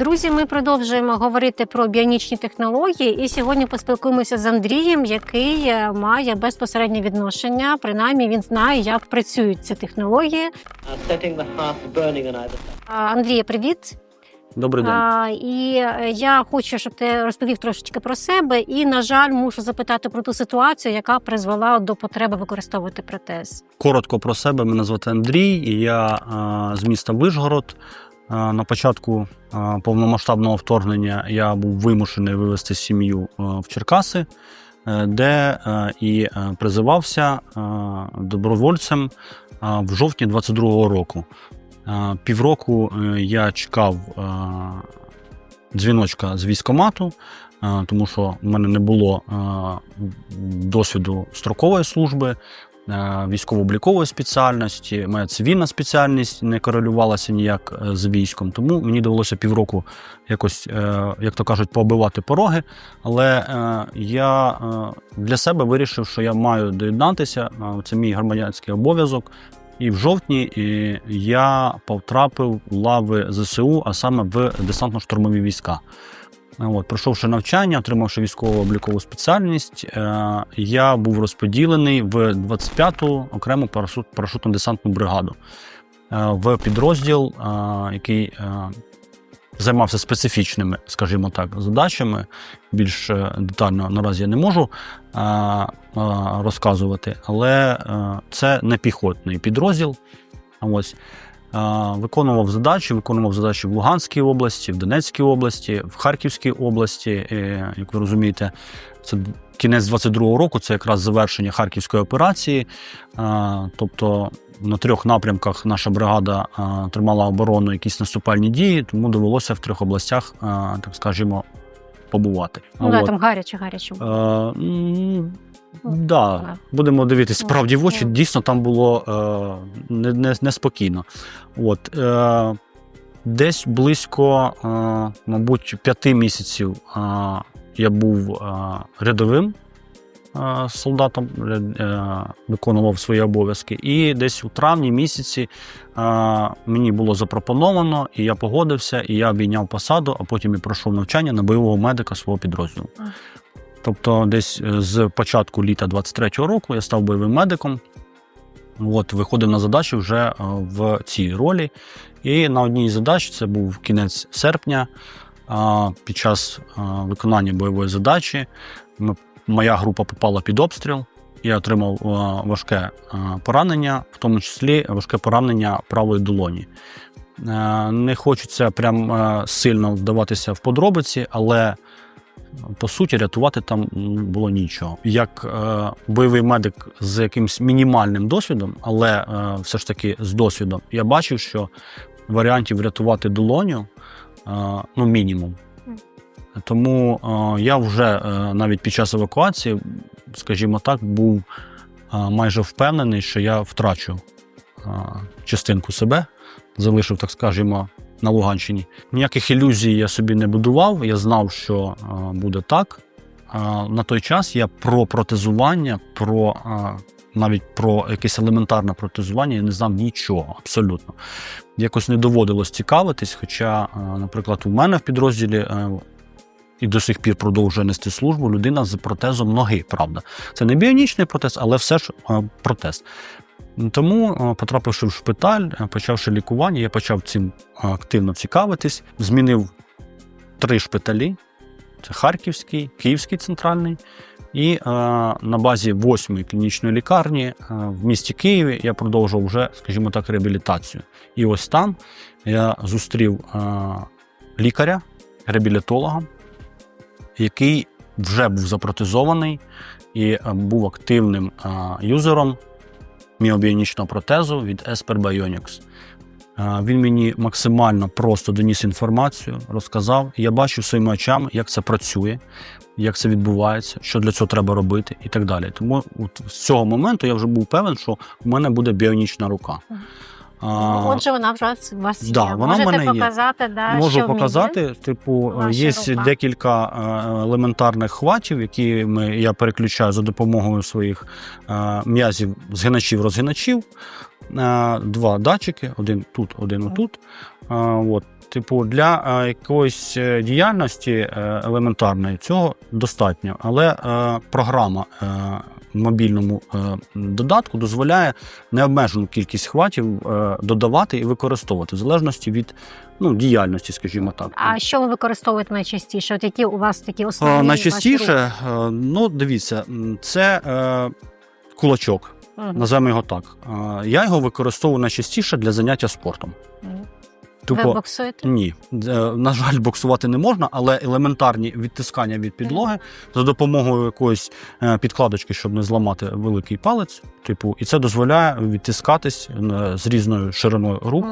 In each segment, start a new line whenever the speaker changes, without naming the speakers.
Друзі, ми продовжуємо говорити про біонічні технології, і сьогодні поспілкуємося з Андрієм, який е, має безпосереднє відношення. Принаймні він знає, як працюють ці технології. А, Андрія, привіт!
Добрий день.
А, і е, я хочу, щоб ти розповів трошечки про себе. І, на жаль, мушу запитати про ту ситуацію, яка призвела до потреби використовувати протез.
Коротко про себе. Мене звати Андрій, і я е, з міста Вишгород. Е, На початку е, повномасштабного вторгнення я був вимушений вивезти сім'ю е, в Черкаси, де і призивався добровольцем в жовтні 22-го року. Півроку я чекав дзвіночка з військомату, тому що в мене не було досвіду строкової служби, військово-облікової спеціальності. Моя цивільна спеціальність не корелювалася ніяк е, з військом, тому мені довелося півроку якось, е, як то кажуть, побивати пороги. Але е, я е, для себе вирішив, що я маю доєднатися. е, Це мій громадянський обов'язок. І в жовтні я потрапив у лави ЗСУ, а саме в десантно-штурмові війська. От, пройшовши навчання, отримавши військово-облікову спеціальність, е, я був розподілений в 25-ту окрему парашут, парашутно-десантну бригаду е, в підрозділ, е, який займався специфічними, скажімо так, задачами. Більш детально наразі я не можу розказувати, але це не піхотний підрозділ. Ось. Виконував задачі, виконував задачі в Луганській області, в Донецькій області, в Харківській області. Як ви розумієте, це кінець 22-го року, це якраз завершення харківської операції. Тобто на трьох напрямках наша бригада тримала оборону, якісь наступальні дії, тому довелося в трьох областях, так скажімо, побувати.
Ну, да, там гаряче, гаряче.
Е, Да, будемо дивитись справді в очі. Дійсно, там було е, не, не, неспокійно. От, е, десь близько, е, мабуть, п'яти місяців е, я був е, рядовим е, солдатом, е, виконував свої обов'язки. І десь у травні місяці е, мені було запропоновано, і я погодився, і я обійняв посаду, а потім і пройшов навчання на бойового медика свого підрозділу. Тобто, десь е, з початку літа 23-го року я став бойовим медиком. От, виходив на задачу вже е, в цій ролі. І на одній із задач, це був кінець серпня, е, під час виконання бойової задачі моя група попала під обстріл. Я отримав важке поранення, в тому числі важке поранення правої долоні. Не хочеться прям сильно вдаватися в подробиці, але по суті, рятувати там було нічого. Як е, бойовий медик з якимось мінімальним досвідом, але е, все ж таки з досвідом, я бачив, що варіантів врятувати долоню е, ну, мінімум. Тому е, я вже е, навіть під час евакуації, скажімо так, був е, майже впевнений, що я втрачу е, частинку себе, залишив, так скажімо, на Луганщині. Ніяких ілюзій я собі не будував. Я знав, що е, буде так. Е, на той час я про протезування, про е, навіть про якесь елементарне протезування я не знав нічого абсолютно. Якось не доводилось цікавитись. Хоча, наприклад, у мене в підрозділі. І до сих пір продовжує нести службу людина з протезом ноги, правда. Це не біонічний протез, але все ж протез. Тому, е, потрапивши в шпиталь, е, почавши лікування, я почав цим е, активно цікавитись. Змінив три шпиталі: це Харківський, Київський центральний. І на базі восьмої клінічної лікарні в місті Києві я продовжував вже, скажімо так, реабілітацію. І ось там я зустрів лікаря, реабілітолога, який вже був запротезований і був активним юзером міобіонічного протезу від Esper Bionics. Він мені максимально просто доніс інформацію, розказав. Я бачив своїми очами, як це працює, як це відбувається, що для цього треба робити і так далі. Тому от з цього моменту я вже був певен, що в мене буде біонічна рука. А,
Отже, вона вже у вас є.
да, вона в
Можете
мене є.
да,
Можу
що вміє?
показати. Типу,
ваша
є
рука?
декілька е, елементарних хватів, які ми, я переключаю за допомогою своїх е, м'язів, згиначів, розгиначів. Е, два датчики, один тут, один отут. От. Типу, для якоїсь діяльності елементарної цього достатньо, але програма мобільному е, додатку дозволяє необмежену кількість хватів е, додавати і використовувати в залежності від ну, діяльності, скажімо так.
А що ви використовуєте найчастіше? От які у вас такі основні
Найчастіше, е, ну дивіться, це кулачок, називаємо його так. Я його використовую найчастіше для заняття спортом. Тупо,
Ви боксуєте?
ні, Е, на жаль, боксувати не можна, але елементарні відтискання від підлоги за допомогою якоїсь е, підкладочки, щоб не зламати великий палець. Типу, і це дозволяє відтискатись е, з різною шириною рук.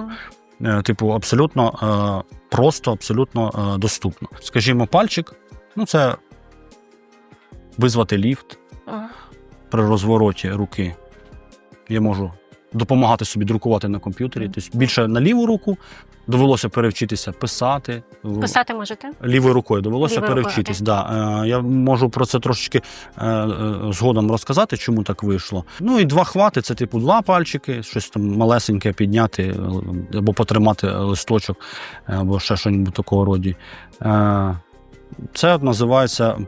Типу, абсолютно просто, абсолютно доступно. Скажімо, пальчик, ну це визвати ліфт при розвороті руки. Я можу допомагати собі друкувати на комп'ютері. Тобто більше на ліву руку довелося перевчитися писати.
Писати можете?
Лівою рукою довелося
Лівою рукою,
перевчитись. Да. Е, я можу про це трошечки е, е, згодом розказати, чому так вийшло. Ну і два хвати це типу два пальчики, щось там малесеньке підняти або потримати листочок, або ще щось такого роді. Е, це називається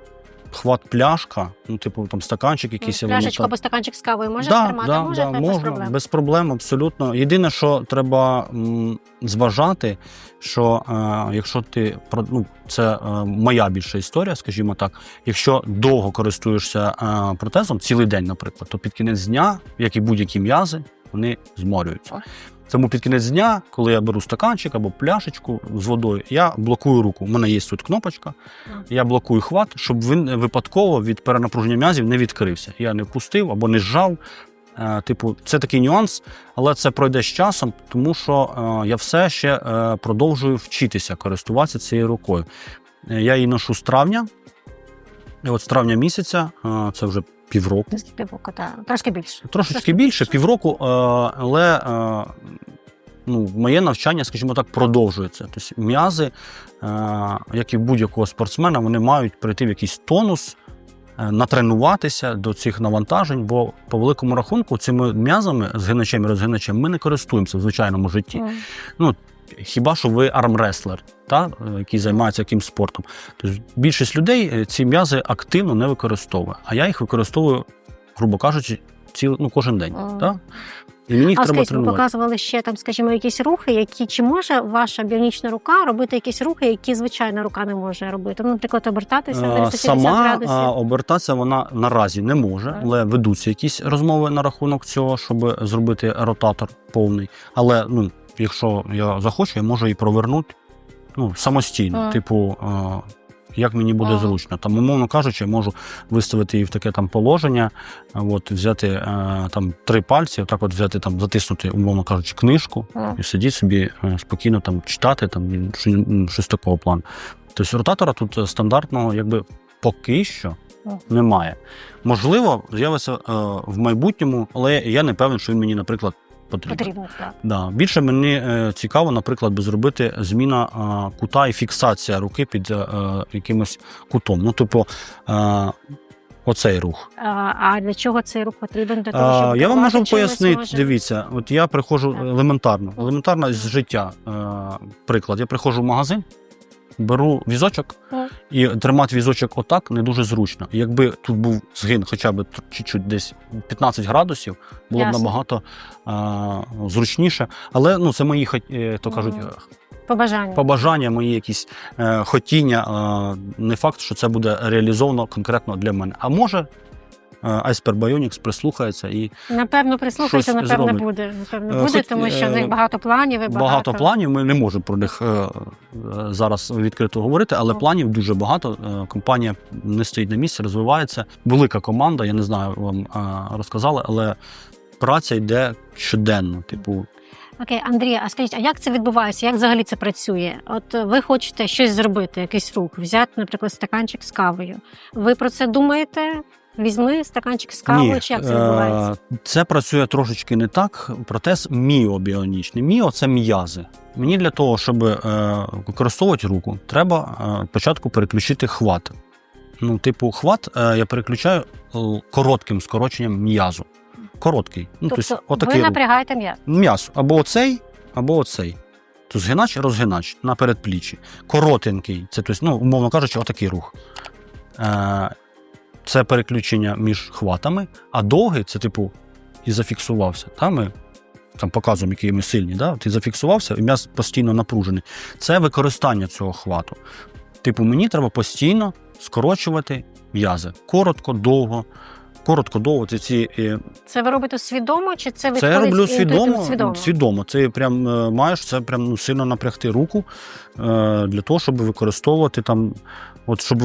хват пляшка, ну, типу там стаканчик якийсь.
Пляшечку або стаканчик з кавою можете
да,
тримати?
да,
можете
да,
без
можна,
проблем.
без проблем, абсолютно. Єдине, що треба м, зважати, що е, якщо ти ну, це е, моя більша історія, скажімо так. Якщо довго користуєшся е, протезом, цілий день, наприклад, то під кінець дня, як і будь-які м'язи, вони зморюються. Тому під кінець дня, коли я беру стаканчик або пляшечку з водою, я блокую руку. У мене є тут кнопочка, я блокую хват, щоб він випадково від перенапруження м'язів не відкрився. Я не впустив або не зжав. Е, Типу, це такий нюанс, але це пройде з часом, тому що е, я все ще е, продовжую вчитися користуватися цією рукою. Я її ношу з травня. І от з травня місяця, це вже півроку.
Десь півроку, так. Трошки більше.
Трошечки більше, півроку, е, але е, ну, моє навчання, скажімо так, продовжується. Тобто м'язи, е, як і будь-якого спортсмена, вони мають прийти в якийсь тонус, е, натренуватися до цих навантажень, бо по великому рахунку цими м'язами, згиначем і розгиначем, ми не користуємося в звичайному житті.
Мгм.
Хіба що ви армреслер, та, який займається якимсь спортом. Тобто більшість людей е, ці м'язи активно не використовує, а я їх використовую, грубо кажучи, ціл, ну, кожен день. Та? І мені їх
А
треба
скажіть, ви
тренувати.
показували ще там, скажімо, якісь рухи, які чи може ваша біонічна рука робити якісь рухи, які звичайна рука не може робити? Ну, наприклад, обертатися на
Е,
360
Сама
градусів.
а, обертатися вона наразі не може,
Так.
але ведуться якісь розмови на рахунок цього, щоб зробити ротатор повний. Але ну, якщо я захочу, я можу і провернути ну, самостійно.
Ага.
Типу, як мені буде
Ага.
зручно. Там, умовно кажучи, я можу виставити її в таке там положення, от, взяти там три пальці, так от взяти там, затиснути, умовно кажучи, книжку
Ага.
і сидіти собі е, спокійно там читати, там щось такого плану. Тобто ротатора тут е, стандартного, якби поки що немає. Можливо, з'явиться е, в майбутньому, але я не певен, що він мені, наприклад, потрібен.
Потрібно так.
Да. Більше мені е, цікаво, наприклад, би зробити зміна е, кута і фіксація руки під е, якимось кутом. Ну, типу, оцей рух.
А, а для чого цей рух потрібен? Для того, щоб
я вам можу пояснити,
може?
дивіться, от я приходжу елементарно, елементарно з життя. Приклад, я приходжу в магазин, беру візочок, і тримати візочок отак не дуже зручно. Якби тут був згин хоча б чуть-чуть десь 15 градусів, було б
Ясно.
набагато а, зручніше. Але ну, це мої, хот- е, то кажуть,
Мгм.
е,
Побажання.
побажання, мої якісь е, хотіння. е, не факт, що це буде реалізовано конкретно для мене. А може. Е, Iceper Bionics прислухається і
Напевно, прислухайся,
щось
напевно,
зроблять.
буде. Напевно,
Е,
буде,
хоч,
тому що в
е,
них багато планів і багато.
багато планів. Ми не можемо про них е, е, зараз відкрито говорити, але
Ну.
планів дуже багато. Е, Компанія не стоїть на місці, розвивається. Велика команда. Я не знаю, вам е, розказали, але праця йде щоденно. Типу,
Окей, Андрій, а скажіть, а як це відбувається? Як взагалі це працює? От е, ви хочете щось зробити, якийсь рух, взяти, наприклад, стаканчик з кавою. Ви про це думаєте? Візьми стаканчик з кавою, чи як це відбувається?
е, це працює трошечки не так. Протез міобіонічний. Міо це м'язи. Мені для того, щоб е, використовувати руку, треба е, спочатку переключити хват. Ну, типу, хват е, я переключаю коротким скороченням м'язу. Короткий. Ну,
тобто
тобто,
ви
отакий
напрягаєте м'яз.
м'ясо. Або оцей, або оцей. То згинач, розгинач на передпліччі. Коротенький, це тобто, ну, умовно кажучи, отакий рух. Е, це переключення між хватами, а довгий це типу і зафіксувався. Та ми там показуємо, які ми сильні. Да? Ти зафіксувався, і м'яз постійно напружений. Це використання цього хвату. Типу, мені треба постійно скорочувати м'язи. Коротко, довго. Коротко, довго. Ці е,
Це ви робите свідомо, чи це ви
це я роблю свідомо,
свідомо?
свідомо. Це прям е, маєш це прям ну, сильно напрягти руку е, для того, щоб використовувати там, от щоб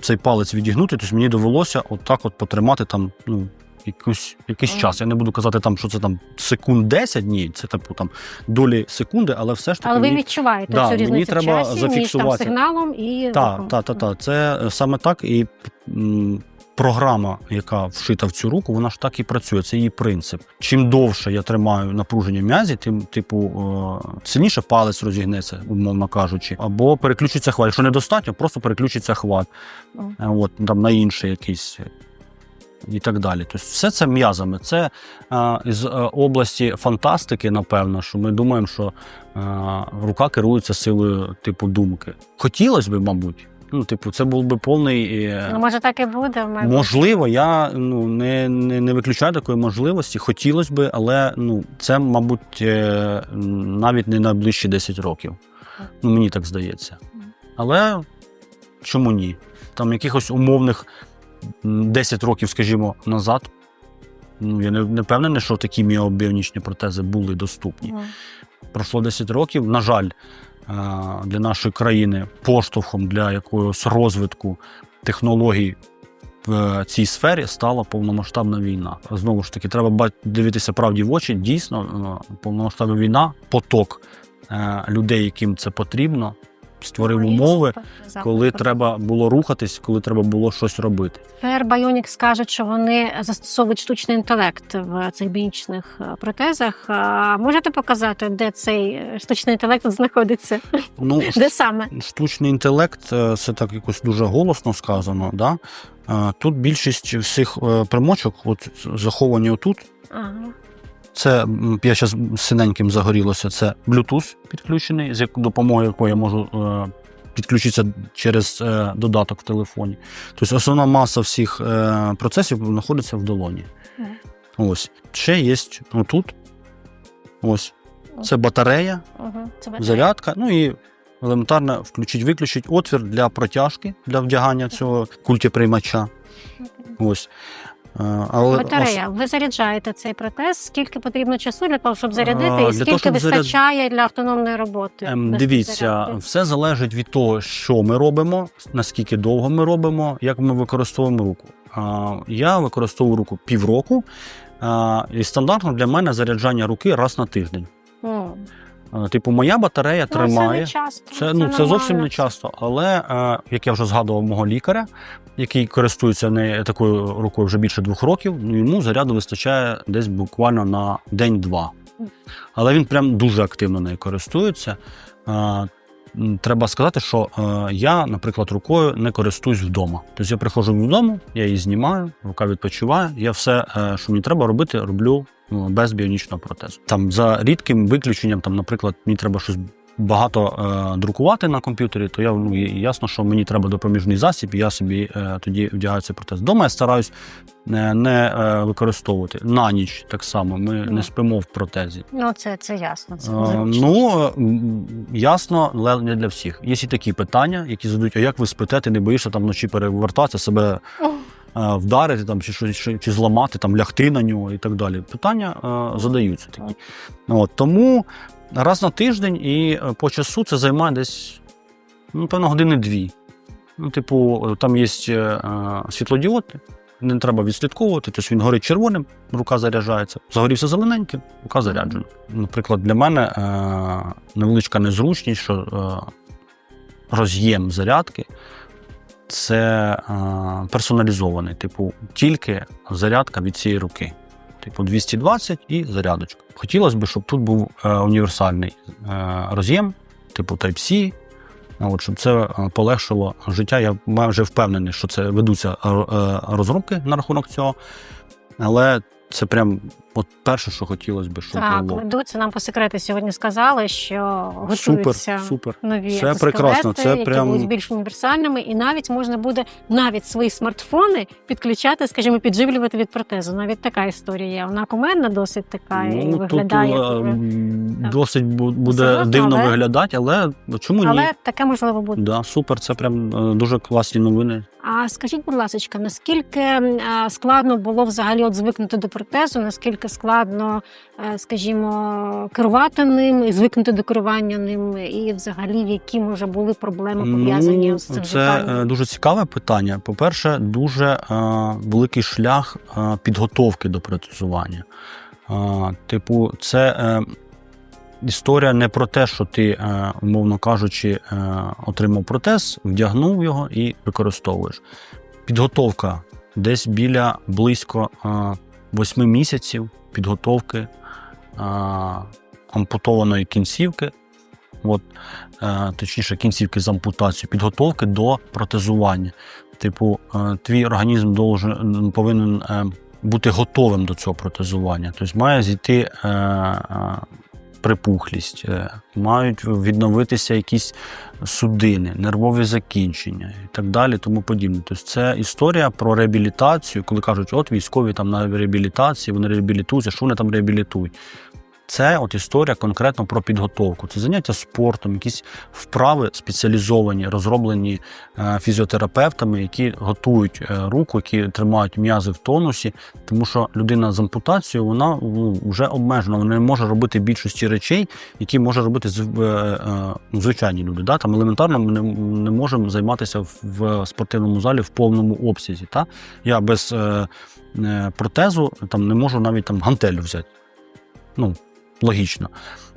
цей палець відігнути, тобто мені довелося от так от потримати там, ну. Якусь, якийсь
Мгм.
час. Я не буду казати, там, що це там секунд 10, ні, це типу там долі секунди, але все ж таки.
Але ви
мені-
відчуваєте
Да,
цю
мені
різницю в
треба
часі між там сигналом і
Так, так, так. Це саме так. І м, програма, яка вшита в цю руку, вона ж так і працює. Це її принцип. Чим довше я тримаю напруження м'язі, тим, типу, е, сильніше палець розігнеться, умовно кажучи, або переключиться хват. Якщо недостатньо, просто переключиться хват. Е, От, там на інший якийсь. е, І так далі. Тобто все це м'язами. Це е, з області фантастики, напевно, що ми думаємо, що е, рука керується силою типу думки. Хотілося б, мабуть. Ну, типу, це був би повний. е,
Ну, може, так і буде в майбутньому?
Можливо, я ну, не, не, не виключаю такої можливості. Хотілося б, але ну, це, мабуть, е, навіть не на ближчі 10 років. Ну, мені так здається. Але чому ні? Там якихось умовних 10 років, скажімо, назад. Ну, я не, не впевнений, що такі міобіонічні протези були доступні.
Мгм.
Пройшло 10 років. На жаль, для нашої країни поштовхом для якогось розвитку технологій в цій сфері стала повномасштабна війна. Знову ж таки, треба ба- дивитися правді в очі. Дійсно, е, повномасштабна війна, поток е, людей, яким це потрібно, створив умови, коли треба було рухатись, коли треба було щось робити.
Тепер Bionics кажуть, що вони застосовують штучний інтелект в цих біонічних е, протезах. А Можете показати, де цей е, штучний інтелект знаходиться?
Ну,
Де саме?
Штучний інтелект е, це так якось дуже голосно сказано. Да? Тут більшість всіх примочок от, заховані отут.
Ага.
Це я зараз синеньким загорілося. Це Bluetooth підключений, з допомогою якої я можу е, підключитися через е, додаток в телефоні. Тобто основна маса всіх е, процесів знаходиться в долоні.
Мгм.
Ось. Ще є отут. Ось. Це батарея,
Ага. Це ви-
зарядка, ну і елементарно включить-виключить отвір для протяжки, для вдягання цього культіприймача. Ось. Але
Батарея. Ви заряджаєте цей протез. Скільки потрібно часу для того, щоб зарядити,
для
і
того,
скільки
вистачає заряд-
для автономної роботи?
Ем, Дивіться,
зарядки?
все залежить від того, що ми робимо, наскільки довго ми робимо, як ми використовуємо руку. А, Я використовую руку півроку, і стандартно для мене заряджання руки раз на тиждень. А, Типу, моя батарея
Ну, Це
тримає.
не часто.
Це, ну, це зовсім не часто. Але е, як я вже згадував мого лікаря, який користується не такою рукою вже більше двох років, ну, йому заряду вистачає десь буквально на день-два. Але він прям дуже активно нею користується. Треба сказати, що е, я, наприклад, рукою не користуюсь вдома. Тобто я приходжу додому, я її знімаю, рука відпочиває. Я все, е, що мені треба робити, роблю ну, без біонічного протезу. Там за рідким виключенням, там, наприклад, мені треба щось багато е, друкувати на комп'ютері, то я ну ясно, що мені треба допоміжний засіб, і я собі е, тоді вдягаю цей протез. Дома я стараюсь не, не е, використовувати на ніч так само. Ми
Ну.
не спимо в протезі.
Ну, це, це ясно. Це
Е, ну е, ясно, але не для всіх. Є і такі питання, які задають: а як ви спите, ти не боїшся там вночі перевертатися, себе е, вдарити там, чи чи, чи зламати, там лягти на нього і так далі. Питання е, задаються такі. От, тому раз на тиждень і е, по часу це займає десь, ну, певно, години-дві. Ну, типу, там є е, е, світлодіод, не треба відслідковувати, тобто він горить червоним, рука заряджається. Загорівся зелененьким, рука заряджена. Наприклад, для мене е, невеличка незручність, що е, роз'єм зарядки це е, персоналізований, типу, тільки зарядка від цієї руки. Типу 220 і зарядочка. Хотілося б, щоб тут був е, універсальний е, роз'єм, типу Type-C, От, щоб це е, полегшило життя. Я майже впевнений, що це ведуться розробки на рахунок цього. Але це прям от перше, що хотілося б, щоб
Так,
було.
ведуться нам по секрету сьогодні сказали, що
Супер,
готуються
супер.
нові
Це прекрасно, це
які
прям-
будуть більш універсальними, і навіть можна буде навіть свої смартфони підключати, скажімо, підживлювати від протезу. Навіть така історія є. Вона кумедна, досить така і
Ну,
виглядає.
тут е,
Так.
досить бу- буде
Серйозно,
дивно
але-
виглядати, але чому ні?
Але таке можливо буде.
Да, супер, це прям е, дуже класні новини.
А скажіть, будь ласка, наскільки е, складно було взагалі от звикнути до протезу? Наскільки складно, е, скажімо, керувати ним, і звикнути до керування ним, і взагалі які може були проблеми пов'язані
Ну,
з цим
це
звиканням?
е, дуже цікаве питання. По-перше, дуже е, великий шлях е, підготовки до протезування. Е, типу, це е, історія не про те, що ти, е, умовно кажучи, е, отримав протез, вдягнув його і використовуєш. Підготовка десь біля близько е, 8 місяців підготовки а, ампутованої кінцівки. От, а, точніше, кінцівки з ампутацією, підготовки до протезування. Типу, а, твій організм должен, повинен А, бути готовим до цього протезування. Тобто має зійти е, е, припухлість, е, мають відновитися якісь судини, нервові закінчення і так далі, тому подібне. Тобто це історія про реабілітацію, коли кажуть, от військові там на реабілітації, вони реабілітуються, що вони там реабілітують. Це от історія конкретно про підготовку. Це заняття спортом, якісь вправи спеціалізовані, розроблені е, фізіотерапевтами, які готують е, руку, які тримають м'язи в тонусі. Тому що людина з ампутацією вона ну, вже обмежена, вона не може робити більшості речей, які може робити е, звичайні люди. Да? Там елементарно ми не, можемо займатися в, спортивному залі в повному обсязі. Та? Я без протезу там, не можу навіть там гантелю взяти. Ну, логічно.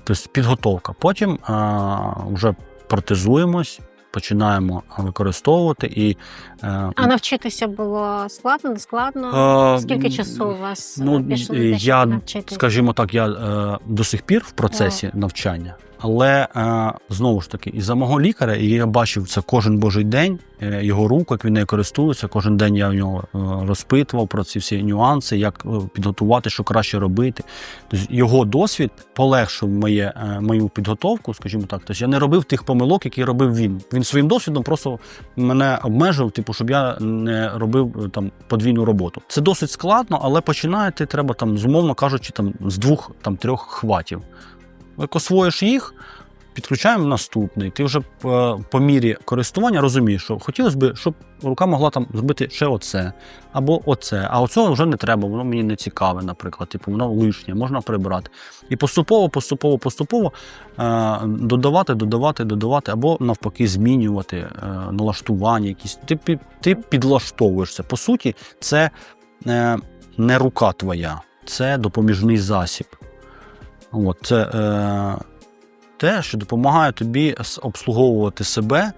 Тобто підготовка. Потім а, вже протезуємось, починаємо використовувати і. е,
А навчитися було складно, не складно?
е,
Скільки часу у вас
ну,
пішло
я,
навчитися?
Скажімо так, я е, до сих пір в процесі навчання, але е, знову ж таки, і за мого лікаря, і я бачив це кожен божий день, е, його руку, як він нею користується. Кожен день я в нього е, розпитував про ці всі нюанси, як підготувати, що краще робити. Тобто його досвід полегшив моє, мою підготовку, скажімо так. Тобто я не робив тих помилок, які робив він. Він своїм досвідом просто мене обмежив, типу, щоб я не робив там подвійну роботу. Це досить складно, але починати треба там, зумовно кажучи, там з двох там трьох хватів. Як освоїш їх, підключаємо наступний. Ти вже по, по мірі користування розумієш, що хотілося б, щоб рука могла там зробити ще оце або оце. А оцього вже не треба, воно мені не цікаве, наприклад. Типу, воно лишнє, можна прибрати. І поступово, поступово, поступово е, додавати, додавати, додавати, або навпаки, змінювати е, налаштування якісь. Ти, ти підлаштовуєшся. По суті, це е, не рука твоя, це допоміжний засіб. От, це е, те, що допомагає тобі обслуговувати себе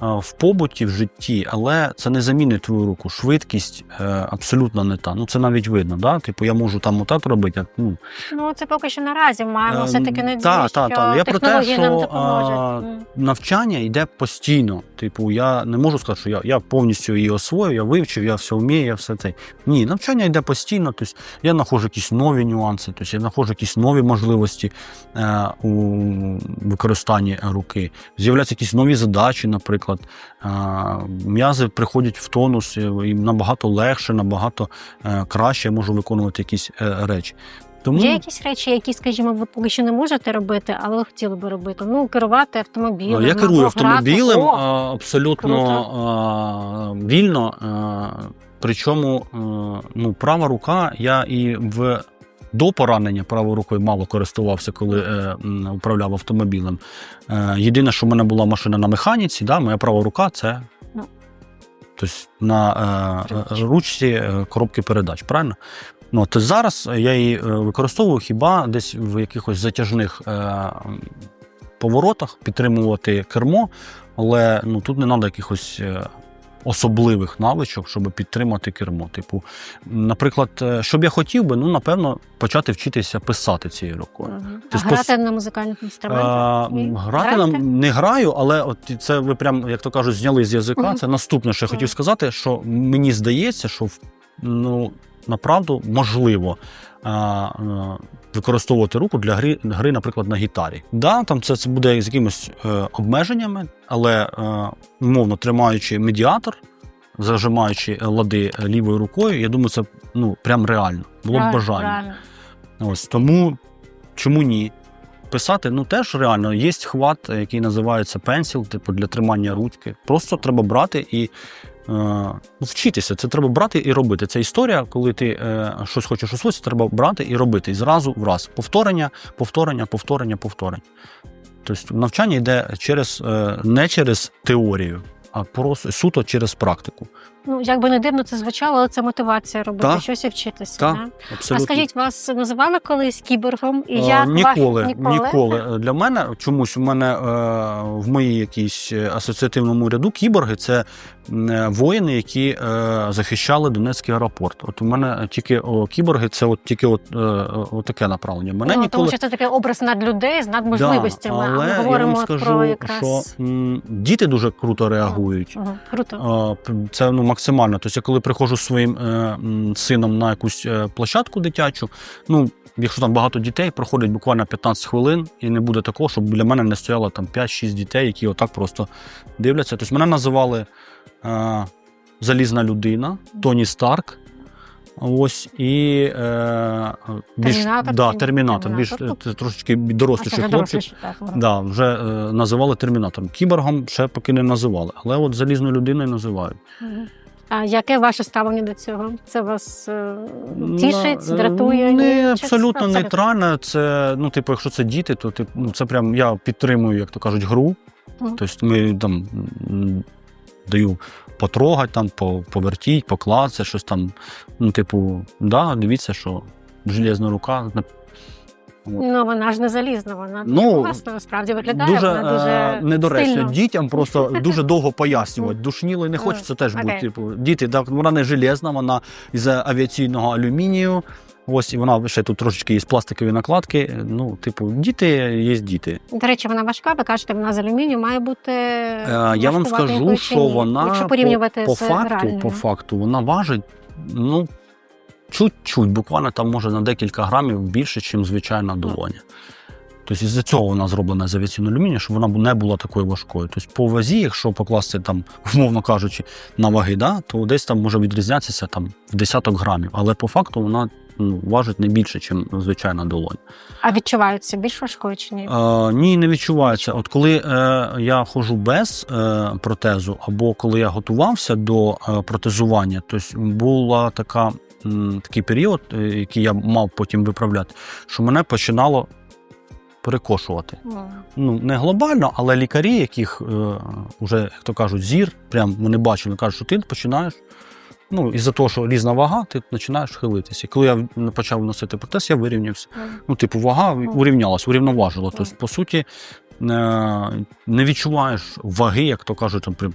в побуті, в житті, але це не замінить твою руку. Швидкість е, абсолютно не та. Ну це навіть видно. Да? Типу, я можу там отак робити. а, Ну,
Ну це поки що наразі маємо
Е,
все-таки надію,
та,
що
та, та. Я про те, що, а, навчання йде постійно. Типу, я не можу сказати, що я, я повністю її освоїв, я вивчив, я все вмію, я все це. Ні, навчання йде постійно. Тобто я знаходжу якісь нові нюанси, тобто я знаходжу якісь нові можливості е, у використанні руки. З'являються якісь нові задачі, наприклад. Е, м'язи приходять в тонус, і набагато легше, набагато е, краще я можу виконувати якісь е, речі. Тому
Є якісь речі, які, скажімо, ви поки що не можете робити, але ви хотіли би робити. Ну, керувати автомобілем.
Я керую автомобілем
О,
абсолютно а, вільно. Причому ну, права рука, я і в до поранення правою рукою мало користувався, коли е, управляв автомобілем. Е, єдине, що в мене була машина на механіці, да, моя права рука це
Ну.
тобто на е,
Ручці.
ручці е, коробки передач, правильно? Ну, то зараз я її е, використовую хіба десь в якихось затяжних е, поворотах підтримувати кермо, але ну, тут не треба якихось е, особливих навичок, щоб підтримати кермо. Типу, наприклад, е, що б я хотів би, ну, напевно, почати вчитися писати цією рукою.
Мгм. А
Тобто
грати на музикальних інструментах?
А, грати нам не граю, але от це ви прям, як то кажуть, зняли з язика.
Мгм.
Це наступне, що я хотів
Мгм.
сказати, що мені здається, що ну, направду можливо е, використовувати руку для гри, гри, наприклад, на гітарі. Да, там це, це буде з якимись е, обмеженнями, але е, умовно тримаючи медіатор, зажимаючи лади лівою рукою, я думаю, це ну, прям реально. Було б бажання. Ось тому чому ні? Писати ну теж реально є хват, який називається пенсіл, типу для тримання ручки. Просто треба брати і е, вчитися. Це треба брати і робити. Це історія, коли ти е, щось хочеш усвоїти, треба брати і робити. І зразу в раз. Повторення, повторення, повторення, повторення. Тобто навчання йде через е, не через теорію, а просто суто через практику.
Ну, як би не дивно це звучало, але це мотивація робити,
Так.
щось і вчитися.
Так,
да?
Абсолютно.
А скажіть, вас називали колись кіборгом? І
Е,
як
ніколи,
ваш...
ніколи. Для мене чомусь у мене е, в моїй якійсь асоціативному ряду кіборги це е, воїни, які е, захищали Донецький аеропорт. От у мене тільки о, кіборги, це от тільки от, е, от таке направлення. Мене
ну,
ніколи
Тому що це такий образ над людей з надможливостями.
Да,
а
але
ми говоримо
я вам
про якраз
що м, діти дуже круто реагують.
Ага, круто.
Це ну максимально. Тобто, я коли приходжу зі своїм е, сином на якусь е, площадку дитячу, ну якщо там багато дітей, проходить буквально 15 хвилин, і не буде такого, щоб біля мене не стояло там 5-6 дітей, які отак просто дивляться. Тобто мене називали е, залізна людина, Тоні Старк. Ось і е, більш
Термінатор
да,
чи-
термінатор, більш
Термінатор.
е, трошечки
це
хлопчик.
доросліші, так, ага.
Да, вже е, називали термінатором. Кіборгом ще поки не називали, але от залізною людиною називають.
Мгм. А яке ваше ставлення до цього? Це вас е, тішить,
е,
дратує?
Не
Ні, чи
абсолютно
це-
нейтральне. Це ну, типу, якщо це діти, то тип, ну, це прям я підтримую, як то кажуть, гру.
Мгм.
Тобто ми там м, даю потрогати, там, по- повертіть, покласти, щось там. Ну, типу, да, дивіться, що железна рука. на-
Ну, вона ж не залізна, вона
Ну,
ну, класно насправді виглядає.
дуже,
вона дуже
е, недоречно
стильно.
дітям просто дуже довго пояснювати. Душніло і не хочеться теж бути. Типу, діти, так, вона не железна, вона із авіаційного алюмінію. Ось і вона ще тут трошечки із пластикові накладки. Ну, типу, діти є діти.
До речі, вона важка, ви кажете, вона з алюмінію має бути.
Е, я вам скажу, що вона
якщо
по,
порівнювати
по
з
факту,
реальною.
по факту, вона важить, ну, чуть-чуть, буквально там може на декілька грамів більше, ніж звичайна долоня. Тобто із-за цього вона зроблена з авіаційного алюмінію, щоб вона не була такою важкою. Тобто по вазі, якщо покласти там, умовно кажучи, на ваги, да, то десь там може відрізнятися там в десяток грамів. Але по факту вона ну, важить не більше, ніж звичайна долоня.
А відчувається більш важкою чи ні?
Е, ні, не відчувається. От коли е, я ходжу без е, протезу, або коли я готувався до е, протезування, то була така, такий період, е, який я мав потім виправляти, що мене починало перекошувати.
Ну,
Ну, не глобально, але лікарі, яких е, вже, як то кажуть, зір, прям вони бачили, кажуть, що ти починаєш. Ну, із-за того, що різна вага, ти починаєш хилитися. І коли я почав носити протез, я вирівнявся.
ну.
Типу, вага урівнялась, урівноважила. Тобто, по суті, е, не відчуваєш ваги, як то кажуть, там, прям,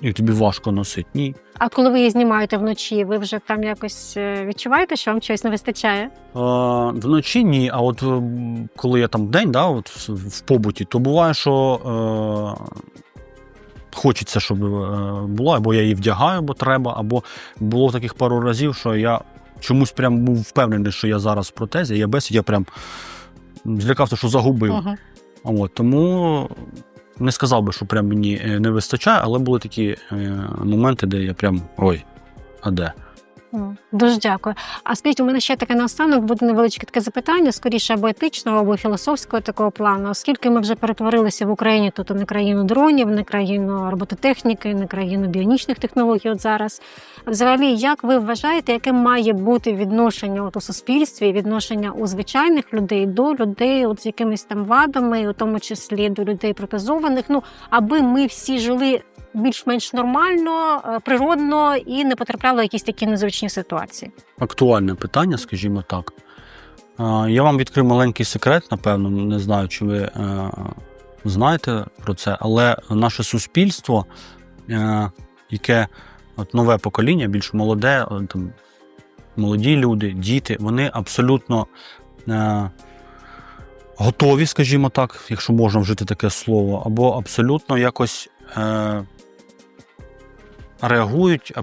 і тобі важко носити. Ні.
А коли ви її знімаєте вночі, ви вже там якось е, відчуваєте, що вам чогось не вистачає?
Е, вночі ні, а от е, коли я там день, да, от в, в побуті, то буває, що е, хочеться, щоб е, була, або я її вдягаю, бо треба, або було таких пару разів, що я чомусь прям був впевнений, що я зараз в протезі, я без, я прям злякався, що загубив.
Ага.
От, тому не сказав би, що прям мені е, не вистачає, але були такі е, моменти, де я прям ой, а де?
Дуже дякую. А скажіть, у мене ще таке наостанок буде невеличке таке запитання, скоріше або етичного, або філософського такого плану. Оскільки ми вже перетворилися в Україні тут на країну дронів, не країну робототехніки, не країну біонічних технологій. От зараз, взагалі, як ви вважаєте, яке має бути відношення от у суспільстві, відношення у звичайних людей до людей, от з якимись там вадами, у тому числі до людей протезованих? Ну аби ми всі жили більш-менш нормально, е, природно і не потрапляли в якісь такі незвичні ситуації.
актуальне питання, скажімо так. Е, Я вам відкрив маленький секрет, напевно, не знаю, чи ви е, знаєте про це, але наше суспільство, яке от нове покоління, більш молоде, там, молоді люди, діти, вони абсолютно готові, скажімо так, якщо можна вжити таке слово, або абсолютно якось. Реагують е,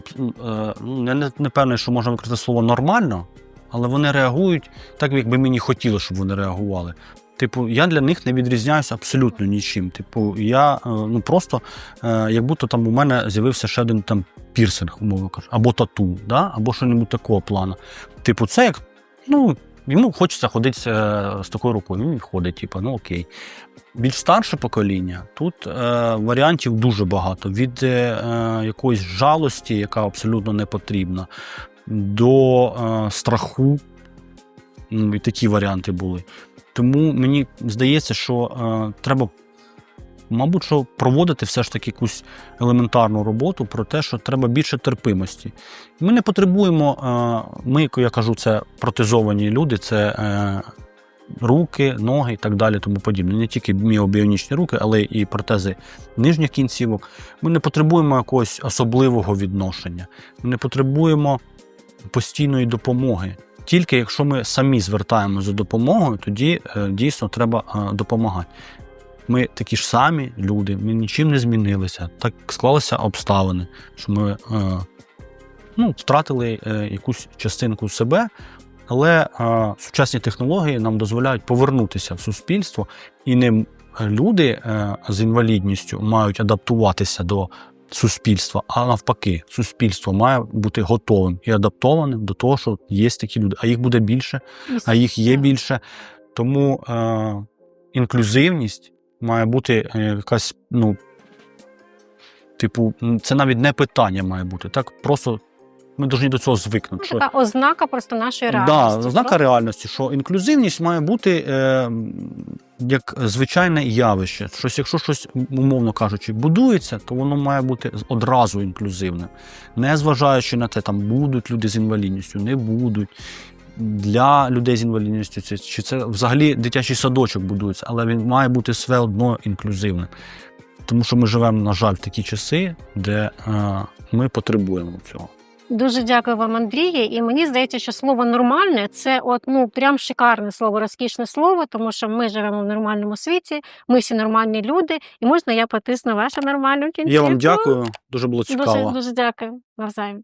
ну, я не, певний, що можна використати слово нормально, але вони реагують так, як би мені хотілося, щоб вони реагували. Типу, я для них не відрізняюся абсолютно нічим. Типу, я е, ну просто е, як будто там у мене з'явився ще один там пірсинг, умовно кажучи, або тату, да? або щось такого плану. Типу, це як ну, йому хочеться ходити е, з такою рукою. Він ходить, типу, ну окей. Більш старше покоління, тут е, варіантів дуже багато. Від е, е, якоїсь жалості, яка абсолютно не потрібна, до е, страху. І такі варіанти були. Тому мені здається, що е, треба, мабуть, що проводити все ж таки якусь елементарну роботу про те, що треба більше терпимості. Ми не потребуємо, е, ми, я кажу, це протезовані люди, це е, руки, ноги і так далі, тому подібне. Не тільки міобіонічні руки, але і протези нижніх кінцівок. Ми не потребуємо якогось особливого відношення. Ми не потребуємо постійної допомоги. Тільки якщо ми самі звертаємося за допомогою, тоді е, дійсно треба допомагати. Ми такі ж самі люди, ми нічим не змінилися. Так склалися обставини, що ми е, ну, втратили е, якусь частинку себе, але е, сучасні технології нам дозволяють повернутися в суспільство, і не люди е, з інвалідністю мають адаптуватися до суспільства, а навпаки, суспільство має бути готовим і адаптованим до того, що є такі люди, а їх буде більше, а їх є більше. Тому е, інклюзивність має бути е, якась, ну, типу, це навіть не питання має бути. Так просто ми повинні до цього звикнути.
Ну,
Що,
така ознака просто нашої
да,
реальності.
ознака
Просто
реальності, що інклюзивність має бути е, як звичайне явище. Щось, якщо щось, умовно кажучи, будується, то воно має бути одразу інклюзивним. Не зважаючи на те, там будуть люди з інвалідністю, не будуть. Для людей з інвалідністю, це, чи це взагалі дитячий садочок будується, але він має бути все одно інклюзивним. Тому що ми живемо, на жаль, в такі часи, де е, ми потребуємо цього.
Дуже дякую вам, Андріє. І мені здається, що слово нормальне це от ну прям шикарне слово, розкішне слово, тому що ми живемо в нормальному світі, ми всі нормальні люди, і можна я потисну вашу нормальну кінцівку?
Я вам дякую, дуже було цікаво.
Дуже дуже дякую навзаєм.